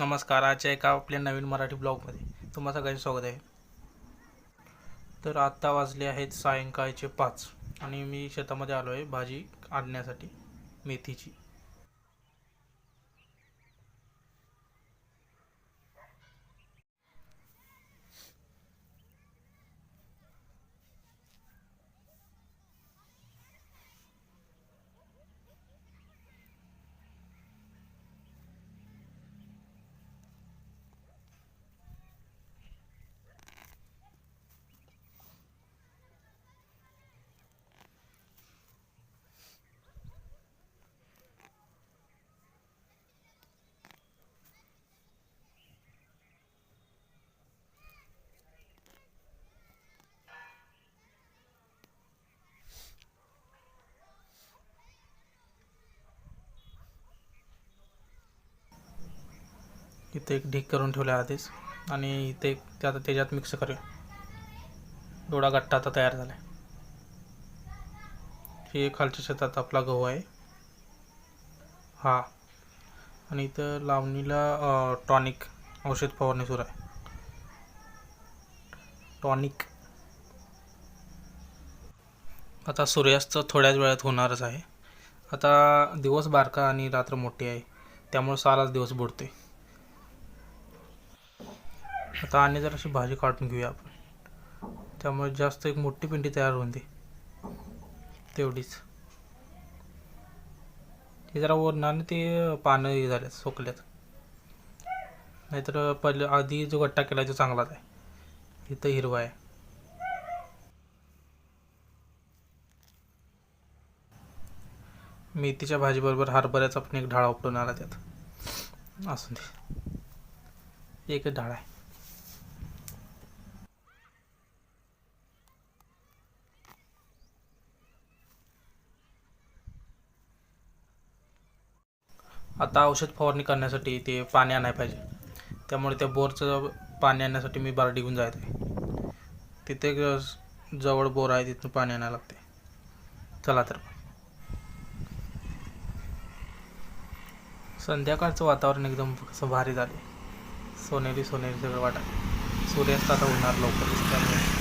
नमस्कार आजच्या एका आपल्या नवीन मराठी ब्लॉगमध्ये तुम्हा सगळ्यांचे स्वागत आहे. तर आत्ता वाजले आहेत सायंकाळचे पाच आणि मी शेतामध्ये आलो आहे भाजी आणण्यासाठी मेथीची. इथे एक ढीक करून ठेवला आहे आधीच. आणि इथे एक आता त्याच्यात मिक्स करूया. डोळा गट्टा आता तयार झाला आहे हे खालच्या शेतात आपला गहू आहे. हा. आणि इथं लावणीला टॉनिक औषध फवारणी सुरू आहे. टॉनिक आता सूर्यास्त थोड्याच वेळात होणारच आहे. आता दिवस बारका आणि रात्र मोठी आहे. त्यामुळे साराच दिवस बुडते आता आणि जर अशी भाजी काढून घेऊया आपण. त्यामुळे जास्त एक मोठी पिंडी तयार होऊन दे. तेवढीच. हे जरा वरणाने ते पानं हे झाल्यात सोकल्यात. नाहीतर पहिले आधी जो गट्टा केला तो चांगलाच आहे. इथं हिरवा आहे. मेथीच्या भाजीबरोबर हरभऱ्याचा पण एक ढाळा उपटून आला त्यात. असून दे. एकच ढाळा आहे. आता औषध फवारणी करण्यासाठी ते पाणी आणायला पाहिजे. त्यामुळे त्या बोरचं पाणी आणण्यासाठी मी बार डिगून जायचं. आहे तिथे जवळ बोर आहे तिथून पाणी आणायला लागते. चला तर संध्याकाळचं वातावरण एकदम कसं भारी झाले सोनेरी सोनेरी सगळं वाटत सूर्यास्त आता होणार लवकरच त्यामुळे.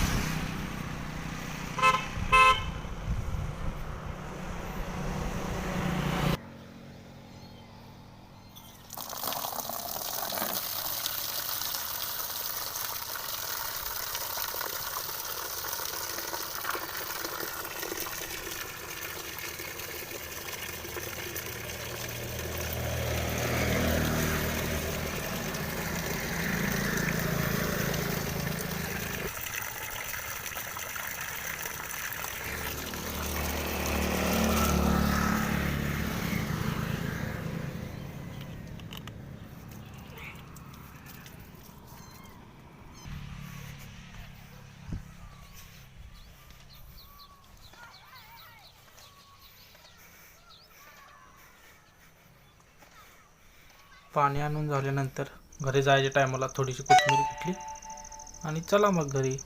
पाणी आणून झाल्यानंतर घरी जायच्या टायमाला थोडीशी कोथिंबीर घेतली. आणि चला मग घरी.